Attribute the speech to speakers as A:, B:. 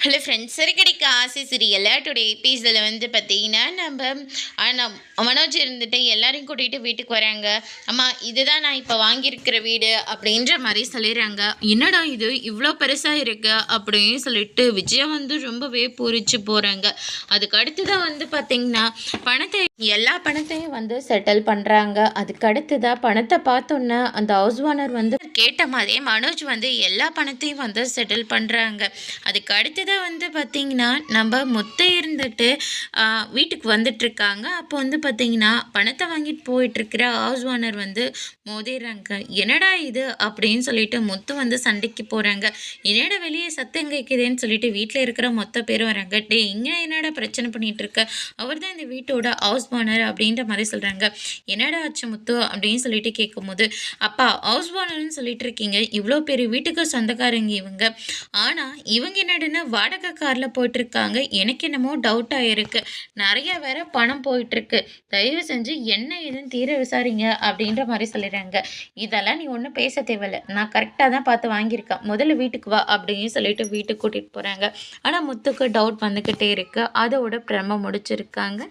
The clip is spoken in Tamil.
A: ஹலோ ஃப்ரெண்ட்ஸ் சிறுகடிக்க ஆசை சிரியலில் டுடே எபிசோடில் வந்து பார்த்தீங்கன்னா நம்ம மனோஜ் இருந்துட்டு எல்லாரையும் கூட்டிகிட்டு வீட்டுக்கு வராங்க. அம்மா இதுதான் நான் இப்போ வாங்கியிருக்கிற வீடு அப்படின்ற மாதிரி சொல்லிடுறாங்க. என்னடா இது இவ்வளோ பெருசாக இருக்கு அப்படின்னு சொல்லிட்டு விஜயா வந்து ரொம்பவே பூரிச்சு போகிறாங்க அதுக்கு அடுத்ததாக வந்து பார்த்திங்கன்னா பணத்தை எல்லா பணத்தையும் வந்து செட்டில் பண்ணுறாங்க அதுக்கு அடுத்ததாக பணத்தை பார்த்தோன்னே அந்த ஹவுஸ் ஓனர் வந்து கேட்ட மாதிரியே மனோஜ் வந்து எல்லா பணத்தையும் வந்து செட்டில் பண்ணுறாங்க அதுக்கு அடுத்தது அடுத்ததாக வந்து பார்த்திங்கன்னா நம்ம மொத்த இருந்துட்டு வீட்டுக்கு வந்துட்டுருக்காங்க. அப்போ வந்து பார்த்திங்கன்னா பணத்தை வாங்கிட்டு போயிட்டுருக்கிற ஹவுஸ் ஓனர் வந்து மோதிடுறாங்க. என்னடா இது? அப்படின்னு சொல்லிட்டு மொத்தம் வந்து சண்டைக்கு போகிறாங்க என்னடா வெளியே சத்தம் கேட்குதுன்னு சொல்லிட்டு வீட்டில் இருக்கிற மொத்த பேரும் வராங்க. டே இங்கே என்னடா பிரச்சனை பண்ணிட்டு இருக்க அவர் தான் இந்த வீட்டோட ஹவுஸ் ஓனர் அப்படின்ற மாதிரி சொல்கிறாங்க என்னடா ஆச்சு முத்து? அப்படின்னு சொல்லிட்டு கேட்கும்போது அப்பா ஹவுஸ் ஓனர்னு சொல்லிட்டு இருக்கீங்க இவ்வளோ பெரிய வீட்டுக்கு சொந்தக்காரங்க இவங்க. ஆனால் இவங்க என்னடுன்னு வாடகை காரில் போயிட்டுருக்காங்க. எனக்கு என்னமோ டவுட்டாக இருக்குது நிறைய வேற பணம் போயிட்டுருக்கு. தயவு செஞ்சு என்ன ஏதுன்னு தீர விசாரிங்க அப்படின்ற மாதிரி சொல்லிடுறாங்க. இதெல்லாம் நீ ஒன்றும் பேச தேவையில்ல. நான் கரெக்டாக தான் பார்த்து வாங்கியிருக்கேன். முதல்ல வீட்டுக்கு வா அப்படின்னு சொல்லிட்டு வீட்டுக்கு கூட்டிகிட்டு போகிறாங்க ஆனால் முத்துக்கு டவுட் வந்துக்கிட்டே இருக்குது அதோட பிரம முடிச்சிருக்காங்க.